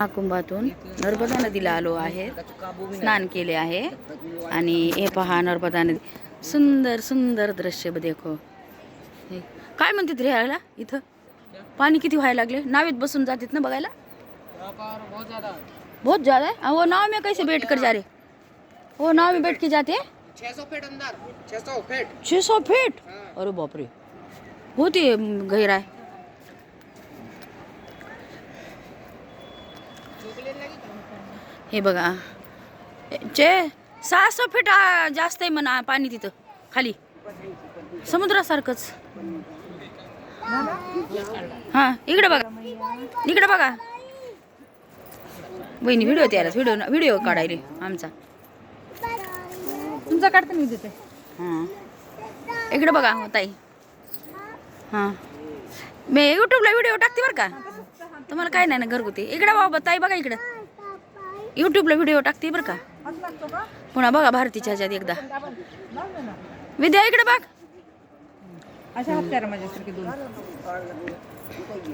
हा कुंभातून नर्मदा नदीला आलो आहे. स्नान केले आहे. आणि हे पहा नर्मदा नदी. सुंदर सुंदर दृश्य ब देखो. हे. काय म्हणतात रे ह्याला इथं? पाणी किती व्हायला लागले? नावेत बसून जातात ना बघायला? बहुत ज्यादा बहुत ज्यादा है वो नाव में कैसे बैठ कर जा रहे वो नाव में बैठ के जाते हैं सौ फीट छः सौ अरे बापरे. बहुत ही गहरा है हे बघा. चे सहाशे फीट जास्त आहे म्हणा पाणी तिथं खाली. समुद्रासारखंच. हा इकडे बघा. इकडे बघा. बहिणी व्हिडिओ तयार व्हिडिओ व्हिडिओ काढायले आमचा. तुमचा काढता मी देते हां. इकडे बघा ताई. हां. मी यूट्यूबला व्हिडिओ टाकते बरं का? तुम्हाला काय नाही ना घरगुती. इकडे बाबा ताई बघा इकडं. यूट्यूबला व्हिडिओ टाकते बरं का? पुन्हा बघा भारतीच्या ह्याच्यात एकदा. विद्या इकडे बघ.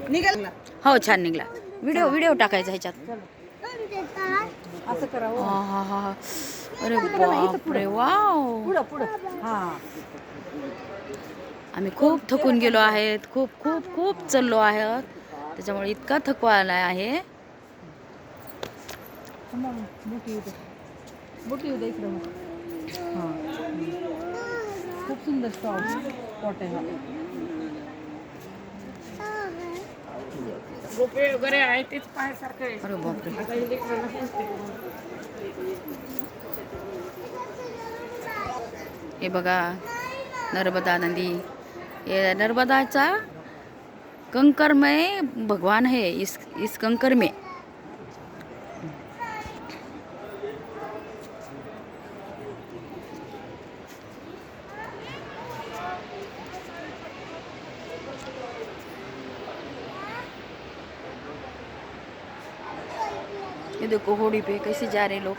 निघाल हो छान निघला. व्हिडिओ व्हिडिओ टाकायचा ह्याच्यात. असं करा हो. हा हा हा अरे बापरे वाव. पुढं पुढं. हा. आम्ही खूप थकून गेलो आहेत. खूप खूप खूप चाललो आहोत. त्याच्यामुळे इतका थकवा आला आहे. हा. खूप सुंदर आहे हा. गोपे वगैरे आहे तेच पाहायसारखं आहे. अरे बापरे. हे बघा नर्मदा नदी. ये नर्मदाचा कंकर में भगवान है, इस इस कंकर में। ये देखो होड़ी पे कैसे जा रहे लोग।